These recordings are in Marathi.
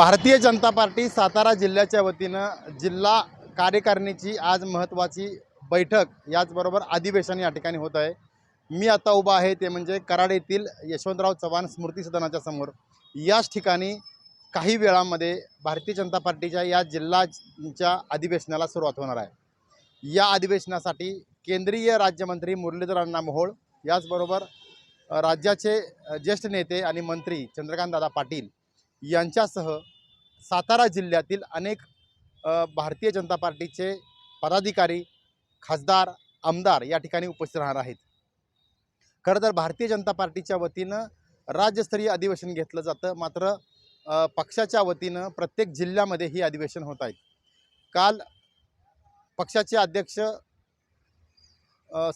भारतीय जनता पार्टी सातारा जिल्ह्याच्या वतीनं जिल्हा कार्यकारिणीची आज महत्त्वाची बैठक याचबरोबर अधिवेशन या ठिकाणी होत आहे. मी आता उभा आहे ते म्हणजे कराड येथील यशवंतराव चव्हाण स्मृती सदनाच्या समोर. याच ठिकाणी काही वेळामध्ये भारतीय जनता पार्टीच्या या जिल्हाच्या अधिवेशनाला सुरुवात होणार आहे. या अधिवेशनासाठी केंद्रीय राज्यमंत्री मुरलीधर अण्णा मोहोळ याचबरोबर राज्याचे ज्येष्ठ नेते आणि मंत्री चंद्रकांतदादा पाटील यांच्यासह सातारा जिल्ह्यातील अनेक भारतीय जनता पार्टीचे पदाधिकारी खासदार आमदार या ठिकाणी उपस्थित राहणार आहेत. खरं तर भारतीय जनता पार्टीच्या वतीनं राज्यस्तरीय अधिवेशन घेतलं जातं. मात्र पक्षाच्या वतीनं प्रत्येक जिल्ह्यामध्ये ही अधिवेशन होत आहेत काल पक्षाचे अध्यक्ष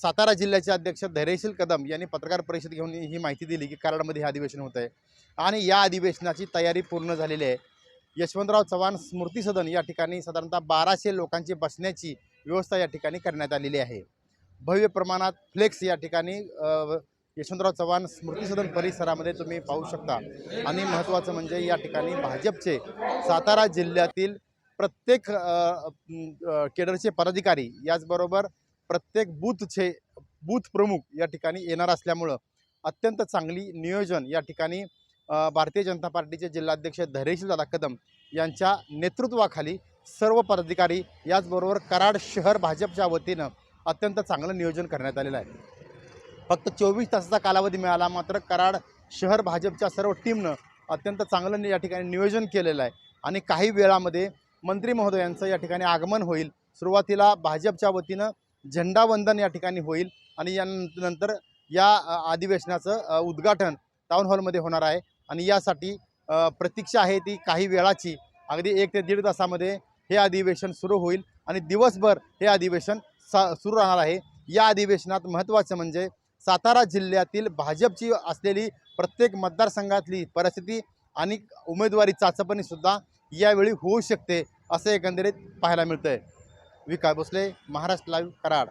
सातारा जिल्ह्याचे अध्यक्ष धैर्यशील कदम यांनी पत्रकार परिषद घेऊन ही माहिती दिली की कराडमध्ये हे अधिवेशन होत आहे. आणि या अधिवेशनाची तयारी पूर्ण झालेली आहे. यशवंतराव चव्हाण स्मृती सदन या ठिकाणी साधारणतः बाराशे लोकांची बसण्याची व्यवस्था या ठिकाणी करण्यात आलेली आहे. भव्य प्रमाणात फ्लेक्स या ठिकाणी यशवंतराव चव्हाण स्मृती सदन परिसरामध्ये तुम्ही पाहू शकता. आणि महत्त्वाचं म्हणजे या ठिकाणी भाजपचे सातारा जिल्ह्यातील प्रत्येक केडरचे पदाधिकारी याचबरोबर प्रत्येक बूथचे बूथ प्रमुख या ठिकाणी येणार असल्यामुळं अत्यंत चांगली नियोजन या ठिकाणी भारतीय जनता पार्टीचे जिल्हाध्यक्ष धैर्यशील दादा कदम यांच्या नेतृत्वाखाली सर्व पदाधिकारी याचबरोबर कराड शहर भाजपच्या वतीनं अत्यंत चांगलं नियोजन करण्यात आलेलं आहे. फक्त चोवीस तासाचा कालावधी मिळाला मात्र कराड शहर भाजपच्या सर्व टीमनं अत्यंत चांगलं या ठिकाणी नियोजन केलेलं आहे आणि काही वेळामध्ये मंत्री महोदयांचं या ठिकाणी आगमन होईल. सुरुवातीला भाजपच्या वतीनं झेंडावंदन या ठिकाणी होईल आणि यानंतर या अधिवेशनाचं उद्घाटन टाऊन हॉलमध्ये होणार आहे. आणि यासाठी प्रतीक्षा आहे ती काही वेळाची. अगदी एक ते दीड तासामध्ये हे अधिवेशन सुरू होईल आणि दिवसभर हे अधिवेशन सा सुरू राहणार आहे. या अधिवेशनात महत्त्वाचं म्हणजे सातारा जिल्ह्यातील भाजपची असलेली प्रत्येक मतदारसंघातली परिस्थिती आणि उमेदवारी चाचपणीसुद्धा यावेळी होऊ शकते असं एकंदरीत पाहायला मिळतं आहे विकास भोसले महाराष्ट्र लाईव्ह कराड.